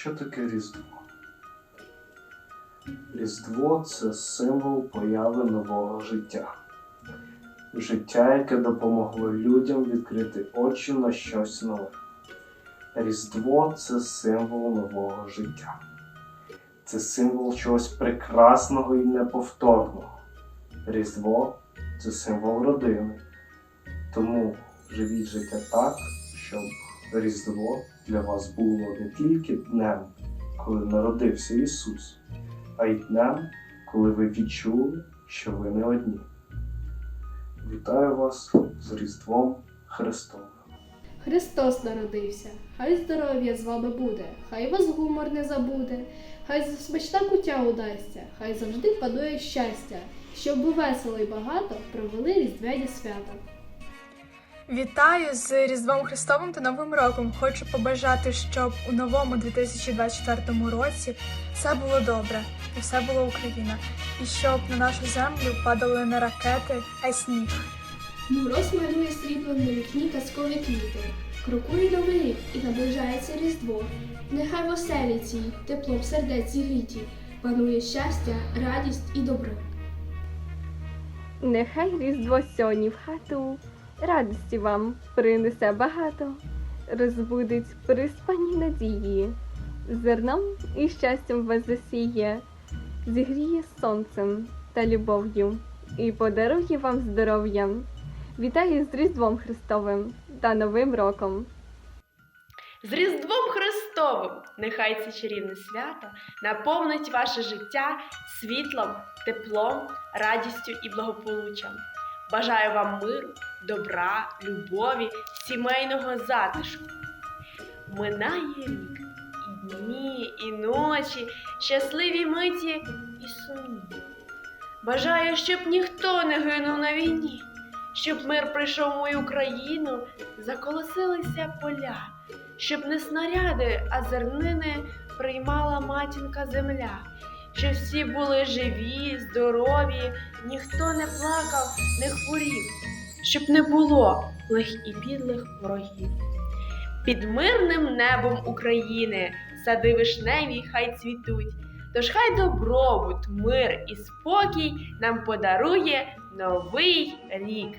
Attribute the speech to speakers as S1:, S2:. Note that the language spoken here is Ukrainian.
S1: Що таке Різдво? Різдво це символ появи нового життя. Життя, яке допомогло людям відкрити очі на щось нове. Різдво це символ нового життя. Це символ чогось прекрасного і неповторного. Різдво це символ родини. Тому живіть життя так, щоб Різдво для вас було не тільки днем, коли народився Ісус, а й днем, коли ви відчули, що ви не одні. Вітаю вас з Різдвом Христовим.
S2: Христос народився, хай здоров'я з вами буде, хай вас гумор не забуде, хай смачна кутя удасться, хай завжди панує щастя, щоб весело і багато провели різдвяні свята.
S3: Вітаю з Різдвом Христовим та Новим роком. Хочу побажати, щоб у новому 2024 році все було добре і все було Україна, і щоб на нашу землю падали не ракети, а й сніг.
S2: Мороз малює сріблом на вікні казкові квіти. Крокує новий рік і наближається Різдво. Нехай в оселі цій теплом сердець зігріті, панує щастя, радість і добро.
S4: Нехай різдво сьогодні в хату, радості вам принесе багато, розбудить приспані надії, зерном і щастям вас засіє, зігріє сонцем та любов'ю і подарує вам здоров'я. Вітаю з Різдвом Христовим та Новим роком!
S5: З Різдвом Христовим! Нехай це чарівне свято наповнить ваше життя світлом, теплом, радістю і благополуччям. Бажаю вам миру, добра, любові, сімейного затишку. Минає рік, і дні, і ночі, щасливі миті і сумні. Бажаю, щоб ніхто не гинув на війні, щоб мир прийшов в мою країну, заколосилися поля щоб не снаряди, а зернини приймала матінка земля, щоб всі були живі, здорові, ніхто не плакав, не хворів, щоб не було лих і підлих ворогів. Під мирним небом України сади вишневі хай цвітуть, тож хай добробут, мир і спокій нам подарує новий рік.